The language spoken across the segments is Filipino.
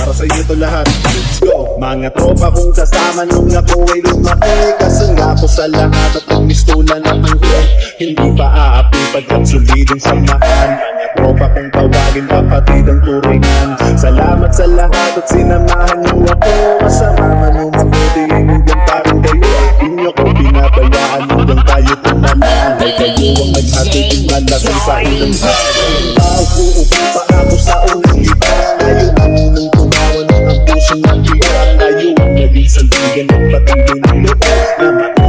Para sa iyo to lahat, let's go. Mga tropa kong kasama nung ako ay lumaki. Kasangga ko sa lahat at ang mistulan at ang hiyay Hindi pa aapi pagkat solidong samahan Mga tropa kong tawagin kapatid ang turingan. Salamat sa lahat at sinamahan niyo ako. Masama man o mabuti ay hanggang pa rin kayo. Di niyo ko pinabayaan hanggang tayo tumalaan Ay kayo ang naghatid ng malasang sa ilang upang pa ako sa unang iba Tayo ang ng biyak Tayo ang naging sandigan ng patuloy ng loob. Na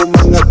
mga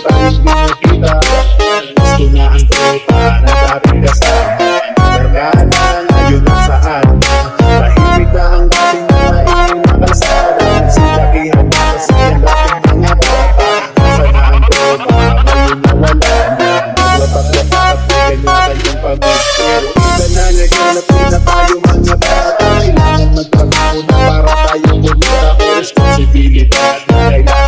na tayong di nakita Gusto na ang tropa na dating kasama Karkada ngayon nasaan Tahimik na ang dating na maingay na kalsada Silakihan na kasi ang dating mga bata Nasa na ang tropa ngayon nawala na Nagwatak-watak at ganyan kanyang pamilya Pero iba na di na tayo mga bata Kailangan magtrabaho na para tayo kumita May responsibilidad na kailangan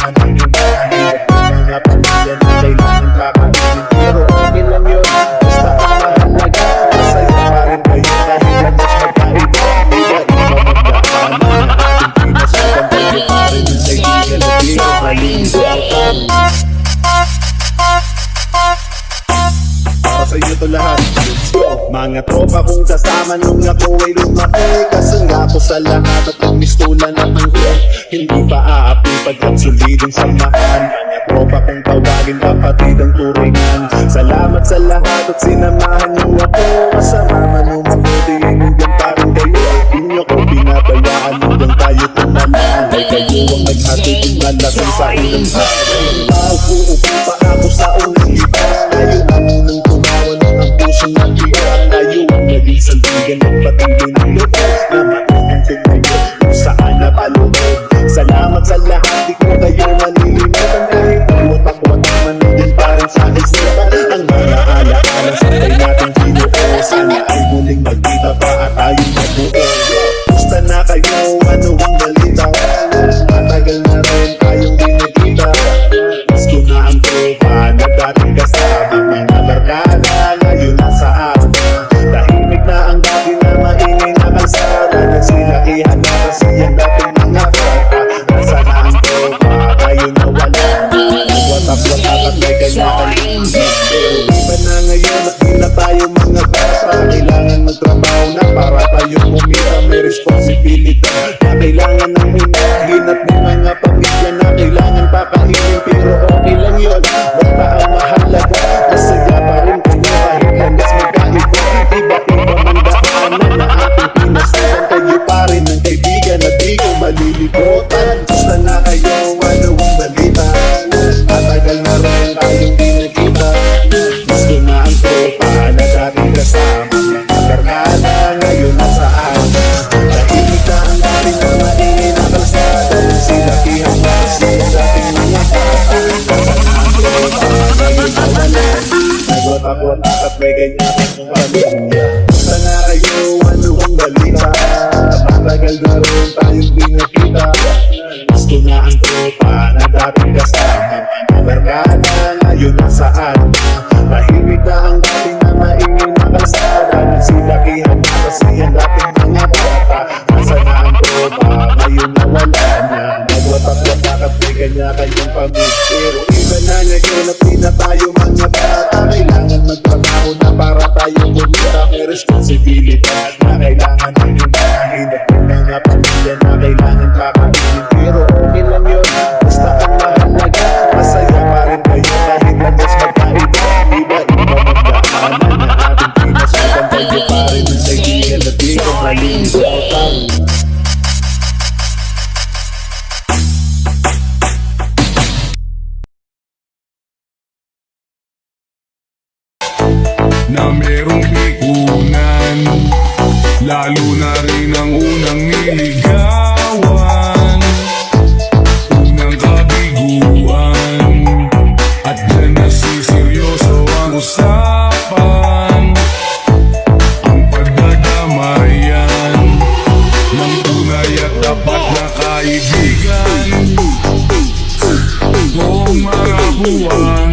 Mga tropa kong kasama nung ako ay lumaki. Kasangga ko sa lahat at ang mistulan at ang hiyay Hindi pa aapi pagkat solidong samahan Mga tropa kong tawagin kapatid ang turingan. Salamat sa lahat at sinamahan niyo ako. Masama man o mabuti hanggang pa rin kayo Di niyo ko pinabayaan hanggang tayo tumalaan Ay kayo ang naghatid ng malasang sa ilang upang pa ako sa para tayo kumita May responsibilidad na kailangan ng unahin At may mga pamilya na kailangan pakainin Pero okay lang yun, basta ang tropa na dating kasama Barkada ngayon nasaan na Tahimik na ang dating na maingin na kalsada Nagsilakihan na kasi ang dating mga bata Nasa na ang tropa ngayon nawala na Nagwatak-watak at may kanya-kanyang pamilya Pero iba na ngayon at di na tayo mga bata Kailangan magtrabaho na para tayo kumita May responsibilidad na merong pikunan Lalo na rin ang unang niligawan Unang kabiguan. At na seryoso ang usapan. Ang pagdadamayan Ng tunay at tapat na kaibigan. Buong mga buwan